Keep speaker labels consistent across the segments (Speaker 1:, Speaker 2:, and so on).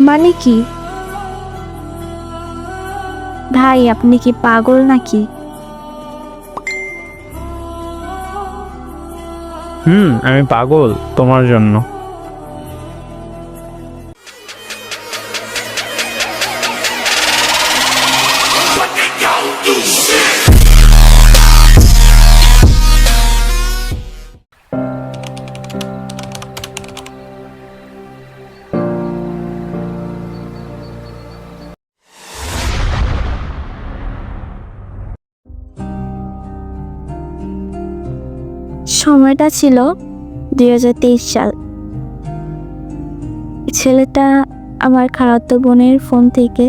Speaker 1: মানে কি? ভাই আপনি কি পাগল নাকি?
Speaker 2: হুম আমি পাগল তোমার জন্য।
Speaker 1: সময়টা ছিল দুই হাজার তেইশ সাল। ছেলেটা আমার খালাতো বোনের ফোন থেকে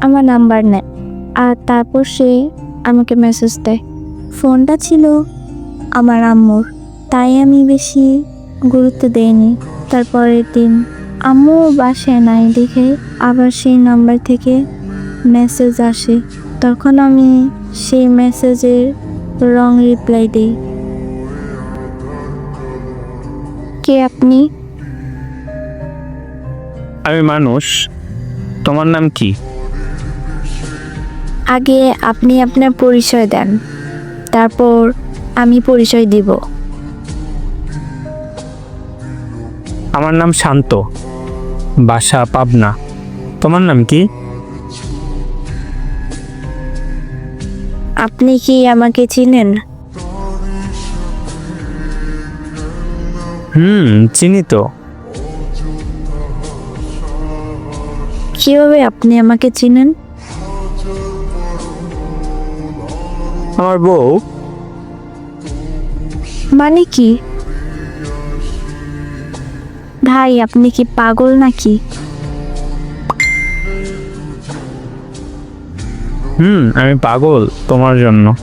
Speaker 1: আমার নাম্বার নেয় আর তারপর সে আমাকে মেসেজ দেয়। ফোনটা ছিল আমার আম্মুর, তাই আমি বেশি গুরুত্ব দেইনি। তারপরের দিন আম্মু বাসায় নাই দেখে আবার সেই নাম্বার থেকে মেসেজ আসে। তখন আমি সেই মেসেজের রং রিপ্লাই দিই। কে আপনি?
Speaker 2: আমি মানুষ। তোমার নাম কি?
Speaker 1: আগে আপনি আপনার পরিচয় দেন। তারপর আমি পরিচয় দিব।
Speaker 2: আমার নাম শান্ত। বাসা পাবনা। তোমার নাম কি?
Speaker 1: আপনি কি আমাকে চিনেন?
Speaker 2: হুম চিনি তো।
Speaker 1: কীভাবে আপনি আমাকে চিনেন?
Speaker 2: আমার বউ।
Speaker 1: মানে কি? ভাই আপনি কি পাগল নাকি?
Speaker 2: হুম আমি পাগল তোমার জন্য।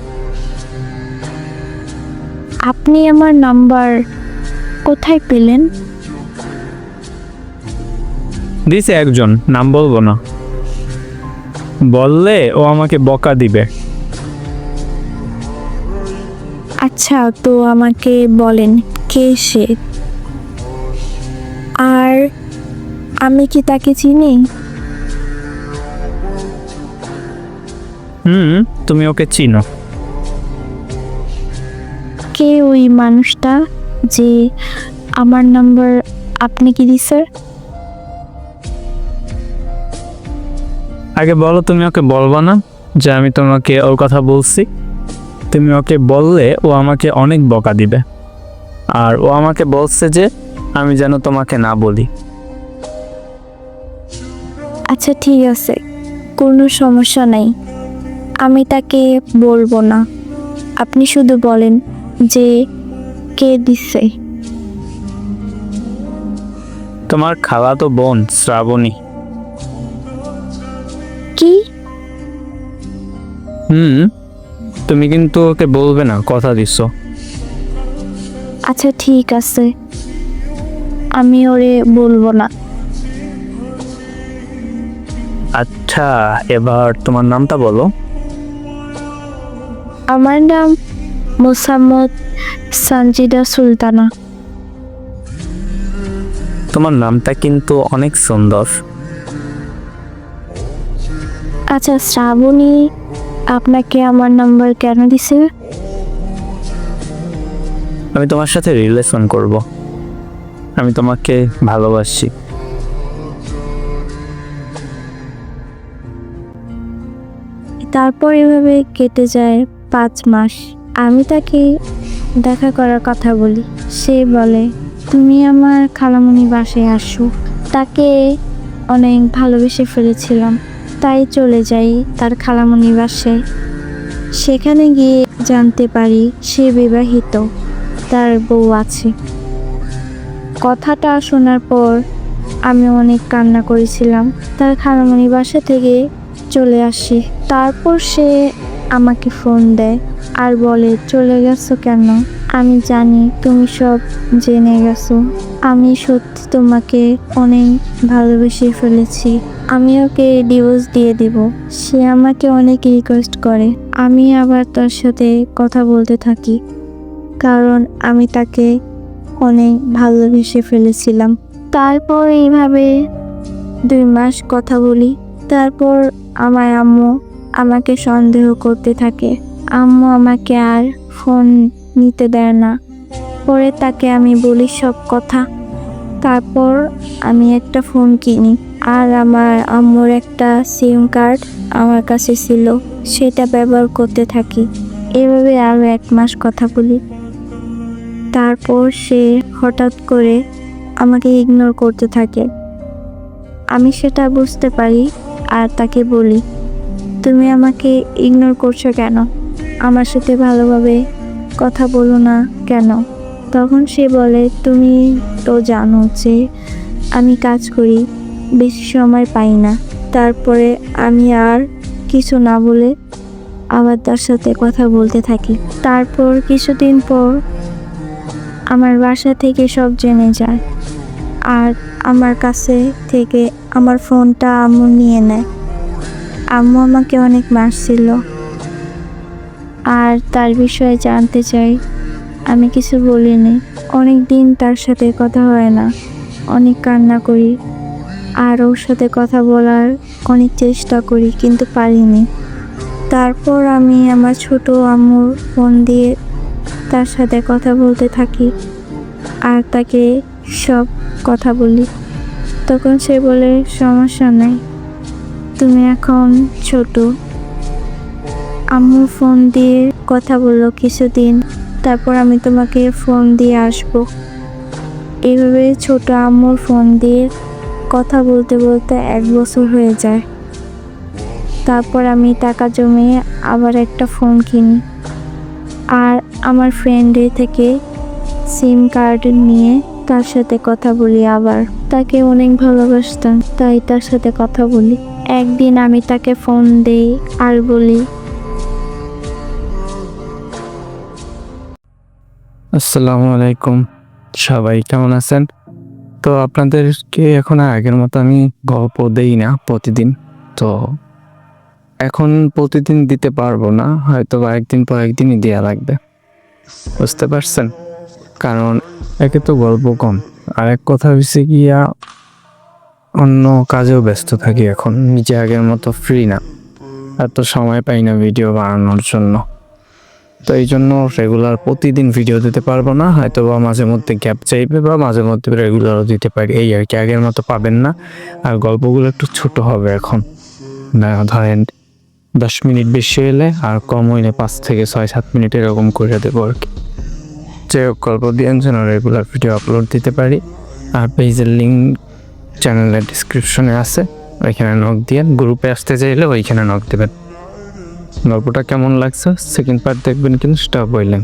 Speaker 1: আপনি আমার নাম্বার কোথায় পেলেন?
Speaker 2: দিছে একজন নাম বলব না। বললে ও আমাকে বকা দিবে।
Speaker 1: আচ্ছা তো আমাকে বলেন কে সে? আর আমি কি তাকে চিনি?
Speaker 2: হুম তুমি ওকে চিনো।
Speaker 1: কে ওই মানুষটা? যে আমার নাম্বার আপনি কি দিছে?
Speaker 2: আগে বলো তুমি ওকে বলবা না যে আমি তোমাকে ওর কথা বলছি। তুমি ওকে বললে ও আমাকে অনেক বকা দিবে। আর ও আমাকে বলছে যে আমি যেন তোমাকে না বলি।
Speaker 1: আচ্ছা ঠিক আছে। কোনো সমস্যা নাই। আমি তাকে বলব না। আপনি শুধু বলেন যে কে দিছে।
Speaker 2: তোমার খালা তো বোন শ্রাবণী।
Speaker 1: কি?
Speaker 2: হুম তুমি কিন্তু ওকে বলবে না কথা দিচ্ছ
Speaker 1: আচ্ছা ঠিক আছে। আমি ওরে বলব না।
Speaker 2: আচ্ছা এবার তোমার নামটা বলো।
Speaker 1: আমার নাম মোসাম্মদ সানজিদা সুলতানা।
Speaker 2: তোমার নামটা কিন্তু অনেক সুন্দর।
Speaker 1: আচ্ছা শ্রাবণী আপনাকে আমার নাম্বার কেন দিছে?
Speaker 2: আমি তোমার সাথে রিলেশন করব। আমি তোমাকে ভালোবাসি।
Speaker 1: তারপর এভাবে কেটে যায় পাঁচ মাস। আমি তাকে দেখা করার কথা বলি। সে বলে, তুমি আমার খালামণি বাসায় আসো। তাকে অনেক ভালোবেসে ফেলেছিলাম। তাই চলে যাই তার খালামণি বাসায়। সেখানে গিয়ে জানতে পারি সে বিবাহিত। তার বউ আছে। কথাটা শোনার পর আমি অনেক কান্না করেছিলাম। তার খালামণি বাসা থেকে চলে আসি। তারপর সে আমাকে ফোন দেয় আর বলে, চলে গেছো কেন? আমি জানি তুমি সব জেনে গেছো। আমি সত্যি তোমাকে অনেক ভালোবেসে ফেলেছি। আমি ওকে ডিভোর্স দিয়ে দিব। সে আমাকে অনেক রিকোয়েস্ট করে। আমি আবার তার সাথে কথা বলতে থাকি। কারণ আমি তাকে অনেক ভালোবেসে ফেলেছিলাম। তারপর এইভাবে দুই মাস কথা বলি। তারপর আমার আম্মু আমাকে সন্দেহ করতে থাকে। আম্মু আমাকে আর ফোন নিতে দেয় না। পরে তাকে আমি বলি সব কথা। তারপর আমি একটা ফোন কিনি। আর আমার আম্মুর একটা সিম কার্ড আমার কাছে ছিল। সেটা ব্যবহার করতে থাকি। এভাবে আরও এক মাস কথা বলি। তারপর সে হঠাৎ করে আমাকে ইগনোর করতে থাকে। আমি সেটা বুঝতে পারি আর তাকে বলি তুমি আমাকে ইগনোর করছ কেন? আমার সাথে ভালোভাবে কথা বলো না কেন? তখন সে বলে, তুমি তো জানো যে আমি কাজ করি, বেশি সময় পাই না। তারপরে আমি আর কিছু না বলে আবার তার সাথে কথা বলতে থাকি। তারপর কিছুদিন পর আমার বাসা থেকে সব জেনে যায়। আর আমার কাছে থেকে আমার ফোনটা আম্মু নিয়ে নেয়। আম্মু আমাকে অনেক মারছিল। আর তার বিষয়ে জানতে চাই, আমি কিছু বলিনি। অনেক দিন তার সাথে কথা হয় না, অনেক কান্না করি। আর ওর সাথে কথা বলার অনেক চেষ্টা করি, কিন্তু পারিনি। তারপর আমি আমার ছোট আম্মুর ফোন দিয়ে তার সাথে কথা বলতে থাকি আর তাকে সব কথা বলি। তখন সে বলে, সমস্যা নেই। তুমি এখন ছোট। আম্মু ফোন দিয়ে কথা বলল কিছুদিন। তারপর আমি তোমাকে ফোন দিয়ে আসব। এইভাবে ছোট আম্মুর ফোন দিয়ে কথা বলতে বলতে এক বছর হয়ে যায়। তারপর আমি টাকা জমিয়ে আবার একটা ফোন কিনি। আর আমার ফ্রেন্ডের থেকে সিম কার্ড নিয়ে তার সাথে কথা বলি আবার। তাকে অনেক ভালোবাসতাম, তাই তার সাথে কথা বলি। একদিন আমি তাকে ফোন দেই আর বলি,
Speaker 2: আসসালামু আলাইকুম। সবাই কেমন আছেন? তো আপনাদেরকে এখন আর আগের মতো আমি গল্প দেই না প্রতিদিন। তো এখন প্রতিদিন দিতে পারব না, হয়তো বা একদিন পর একদিনই দেওয়া লাগবে। বুঝতে পারছেন? কারণ একে তো গল্প কম। আর এক কথা হয়েছে গিয়া অন্য কাজেও ব্যস্ত থাকি এখন। নিজে আগের মতো ফ্রি না। এত সময় পাই না ভিডিও বানানোর জন্য। তো এই জন্য রেগুলার প্রতিদিন ভিডিও দিতে পারব না। হয়তো বা মাঝে মধ্যে গ্যাপ চাইবে বা মাঝে মধ্যে রেগুলারও দিতে পারি। এই আর কি, আগের মতো পাবেন না। আর গল্পগুলো একটু ছোট হবে এখন। ধরেন দশ মিনিট বেশি হলে আর কম হইলে পাঁচ থেকে ছয়, সাত মিনিট এরকম করে দেবো আর কি। যে গল্প দিয়ে যেন রেগুলার ভিডিও আপলোড দিতে পারি। আর পেজের লিঙ্ক চ্যানেলের ডিসক্রিপশনে আছে, ওইখানে নখ দিয়ে গ্রুপে আসতে চাইলে ওইখানে নখ দেবেন। গল্পটা কেমন লাগছে সেকেন্ড পার্ট দেখবেন কিন্তু সেটা বললেন।